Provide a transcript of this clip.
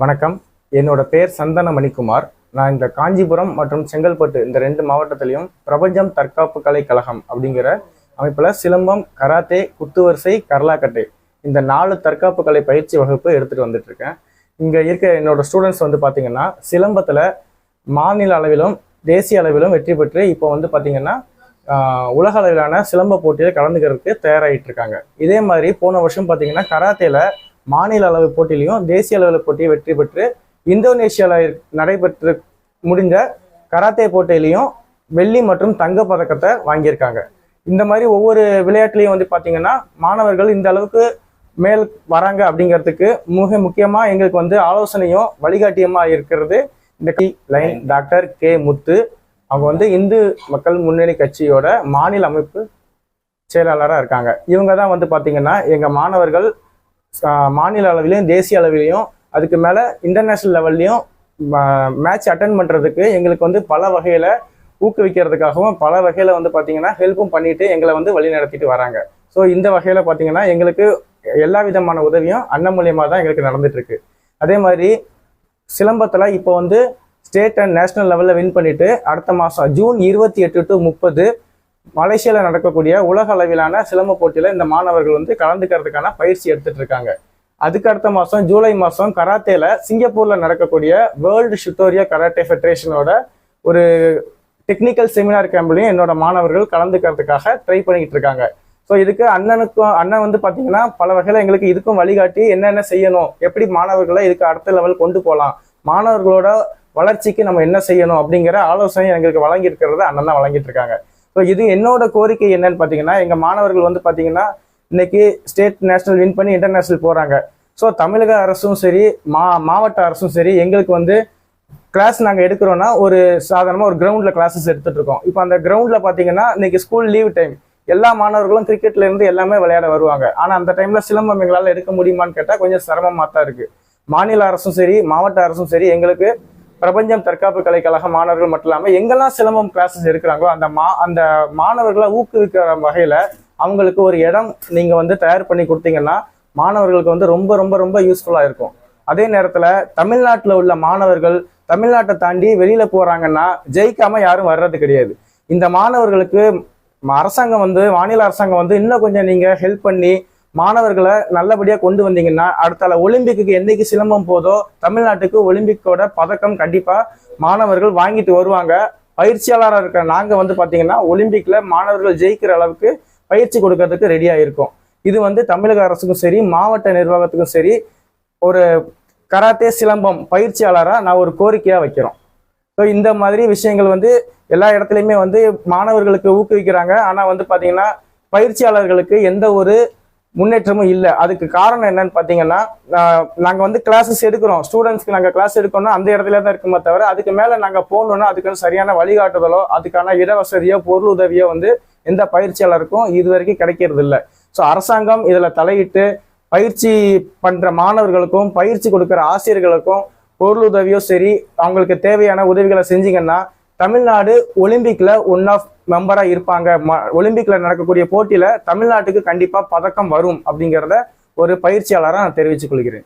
வணக்கம். என்னோட பேர் சந்தன மணிக்குமார். நான் இந்த காஞ்சிபுரம் மற்றும் செங்கல்பட்டு இந்த ரெண்டு மாவட்டத்திலையும் பிரபஞ்சம் தற்காப்பு கலை கழகம் அப்படிங்கிற அமைப்பில் சிலம்பம் கராத்தே குத்துவரிசை கரலாக்கட்டை இந்த நாலு தற்காப்பு கலை பயிற்சி வகுப்பு எடுத்துகிட்டு வந்துட்டு இருக்கேன். இங்கே இருக்க என்னோட ஸ்டூடெண்ட்ஸ் வந்து பார்த்தீங்கன்னா சிலம்பத்தில் மாநில அளவிலும் தேசிய அளவிலும் வெற்றி பெற்று இப்போ வந்து பார்த்தீங்கன்னா உலக அளவிலான சிலம்ப போட்டியில் கலந்துக்கிறதுக்கு தயாராகிட்டு இருக்காங்க. இதே மாதிரி போன வருஷம் பார்த்தீங்கன்னா கராத்தேல மாநில அளவு போட்டியிலையும் தேசிய அளவில் போட்டியை வெற்றி பெற்று இந்தோனேஷியாவில் நடைபெற்று முடிந்த கராத்தே போட்டியிலையும் வெள்ளி மற்றும் தங்க பதக்கத்தை வாங்கியிருக்காங்க. இந்த மாதிரி ஒவ்வொரு விளையாட்டுலையும் வந்து பார்த்தீங்கன்னா மாணவர்கள் இந்த அளவுக்கு மேல் வராங்க அப்படிங்கிறதுக்கு மிக முக்கியமாக எங்களுக்கு வந்து ஆலோசனையும் வழிகாட்டியமாக இருக்கிறது இந்த லைன் டாக்டர் கே முத்து. அவங்க வந்து இந்து மக்கள் முன்னணி கட்சியோட மாநில அமைப்பு செயலாளராக இருக்காங்க. இவங்க தான் வந்து பார்த்தீங்கன்னா எங்கள் மாணவர்கள் மாநில அளவிலையும் தேசிய அளவிலையும் அதுக்கு மேலே இன்டர்நேஷ்னல் லெவல்லையும் மேட்ச் அட்டன் பண்ணுறதுக்கு எங்களுக்கு வந்து பல வகையில் ஊக்குவிக்கிறதுக்காகவும் பல வகையில் வந்து பார்த்திங்கன்னா ஹெல்ப்பும் பண்ணிவிட்டு எங்களை வந்து வழி நடத்திட்டு வராங்க. ஸோ இந்த வகையில் பார்த்தீங்கன்னா எங்களுக்கு எல்லா விதமான உதவியும் அண்ணன் மூலியமாக தான் எங்களுக்கு நடந்துகிட்ருக்கு அதே மாதிரி சிலம்பத்தில் இப்போ வந்து ஸ்டேட் அண்ட் நேஷ்னல் லெவலில் வின் பண்ணிவிட்டு அடுத்த மாதம் ஜூன் இருபத்தி எட்டு டு முப்பது மலேசியாவில் நடக்கக்கூடிய உலக அளவிலான சிலம்ப போட்டியில் இந்த மாணவர்கள் வந்து கலந்துக்கிறதுக்கான பயிற்சி எடுத்துட்டு இருக்காங்க. அதுக்கு அடுத்த மாதம் ஜூலை மாதம் கராத்தேல சிங்கப்பூரில் நடக்கக்கூடிய வேர்ல்டு ஷுட்டோரியா கராட்டே ஃபெடரேஷனோட ஒரு டெக்னிக்கல் செமினார் கேம்ப்லையும் என்னோட மாணவர்கள் கலந்துக்கிறதுக்காக ட்ரை பண்ணிக்கிட்டு இருக்காங்க. ஸோ இதுக்கு அண்ணனுக்கும் அண்ணன் வந்து பார்த்தீங்கன்னா பல வகையில் எங்களுக்கு இதுக்கும் வழிகாட்டி என்னென்ன செய்யணும் எப்படி மாணவர்களை இதுக்கு அடுத்த லெவல் கொண்டு போகலாம் மாணவர்களோட வளர்ச்சிக்கு நம்ம என்ன செய்யணும் அப்படிங்கிற ஆலோசனை எங்களுக்கு வழங்கியிருக்கிறத அண்ணன் தான் வழங்கிட்டு இருக்காங்க. ஸோ இது என்னோட கோரிக்கை என்னன்னு பார்த்தீங்கன்னா எங்கள் மாணவர்கள் வந்து பார்த்தீங்கன்னா இன்னைக்கு ஸ்டேட் நேஷனல் வின் பண்ணி இன்டர்நேஷனல் போகிறாங்க ஸோ தமிழக அரசும் சரி மா மாவட்ட அரசும் சரி எங்களுக்கு வந்து கிளாஸ் நாங்கள் எடுக்கிறோன்னா ஒரு சாதாரணமாக ஒரு கிரவுண்டில் கிளாஸஸ் எடுத்துகிட்டு இருக்கோம். இப்போ அந்த கிரவுண்டில் பார்த்தீங்கன்னா இன்னைக்கு ஸ்கூல் லீவ் டைம் எல்லா மாணவர்களும் கிரிக்கெட்லேருந்து எல்லாமே விளையாட வருவாங்க. ஆனால் அந்த டைமில் சிலம்பம் எங்களால் எடுக்க முடியுமான்னு கேட்டால் கொஞ்சம் சிரமமாக தான் இருக்குது மாநில அரசும் சரி மாவட்ட அரசும் சரி எங்களுக்கு பிரபஞ்சம் தற்காப்பு கலைக்கழக மாணவர்கள் மட்டும் இல்லாமல் எங்கெல்லாம் சிலம்பம் கிளாஸஸ் எடுக்கிறாங்களோ அந்த மா அந்த மாணவர்களை ஊக்குவிக்கிற வகையில் அவங்களுக்கு ஒரு இடம் நீங்கள் வந்து தயார் பண்ணி கொடுத்தீங்கன்னா மாணவர்களுக்கு வந்து ரொம்ப ரொம்ப ரொம்ப யூஸ்ஃபுல்லாக இருக்கும். அதே நேரத்தில் தமிழ்நாட்டில் உள்ள மாணவர்கள் தமிழ்நாட்டை தாண்டி வெளியில் போகிறாங்கன்னா ஜெயிக்காமல் யாரும் வர்றது கிடையாது. இந்த மாணவர்களுக்கு அரசாங்கம் வந்து மாநில அரசாங்கம் வந்து இன்னும் கொஞ்சம் நீங்கள் ஹெல்ப் பண்ணி மாணவர்களை நல்லபடியாக கொண்டு வந்தீங்கன்னா அடுத்தால ஒலிம்பிக்கு என்னைக்கு சிலம்பம் போதோ தமிழ்நாட்டுக்கு ஒலிம்பிக்கோட பதக்கம் கண்டிப்பாக மாணவர்கள் வாங்கிட்டு வருவாங்க. பயிற்சியாளராக இருக்கிற நாங்கள் வந்து பார்த்தீங்கன்னா ஒலிம்பிக்கில் மாணவர்கள் ஜெயிக்கிற அளவுக்கு பயிற்சி கொடுக்கறதுக்கு ரெடியாக இருக்கும். இது வந்து தமிழக அரசுக்கும் சரி மாவட்ட நிர்வாகத்துக்கும் சரி ஒரு கராத்தே சிலம்பம் பயிற்சியாளராக நான் ஒரு கோரிக்கையாக வைக்கிறோம். ஸோ இந்த மாதிரி விஷயங்கள் வந்து எல்லா இடத்துலையுமே வந்து மாணவர்களுக்கு ஊக்குவிக்கிறாங்க. ஆனால் வந்து பார்த்தீங்கன்னா பயிற்சியாளர்களுக்கு எந்த ஒரு முன்னேற்றமும் இல்லை. அதுக்கு காரணம் என்னன்னு பார்த்தீங்கன்னா நாங்கள் வந்து கிளாஸஸ் எடுக்கிறோம். ஸ்டூடெண்ட்ஸ்க்கு நாங்கள் கிளாஸ் எடுக்கணும்னா அந்த இடத்துல தான் இருக்குமே தவிர அதுக்கு மேலே நாங்கள் போகணுன்னா அதுக்கு சரியான வழிகாட்டுதலோ அதுக்கான இடவசதியோ பொருள் உதவியோ வந்து எந்த பயிற்சியாளருக்கும் இது வரைக்கும் கிடைக்கிறது இல்லை. ஸோ அரசாங்கம் இதில் தலையிட்டு பயிற்சி பண்ணுற மாணவர்களுக்கும் பயிற்சி கொடுக்குற ஆசிரியர்களுக்கும் பொருள் உதவியோ சரி அவங்களுக்கு தேவையான உதவிகளை செஞ்சிங்கன்னா தமிழ்நாடு ஒலிம்பிக்ல ஒன் ஆஃப் மெம்பரா இருப்பாங்க. ம- ஒலிம்பிக்ல நடக்கக்கூடிய போட்டியில தமிழ்நாட்டுக்கு கண்டிப்பா பதக்கம் வரும் அப்படிங்கிறத ஒரு பயிற்சியாளராக நான் தெரிவித்துக் கொள்கிறேன்.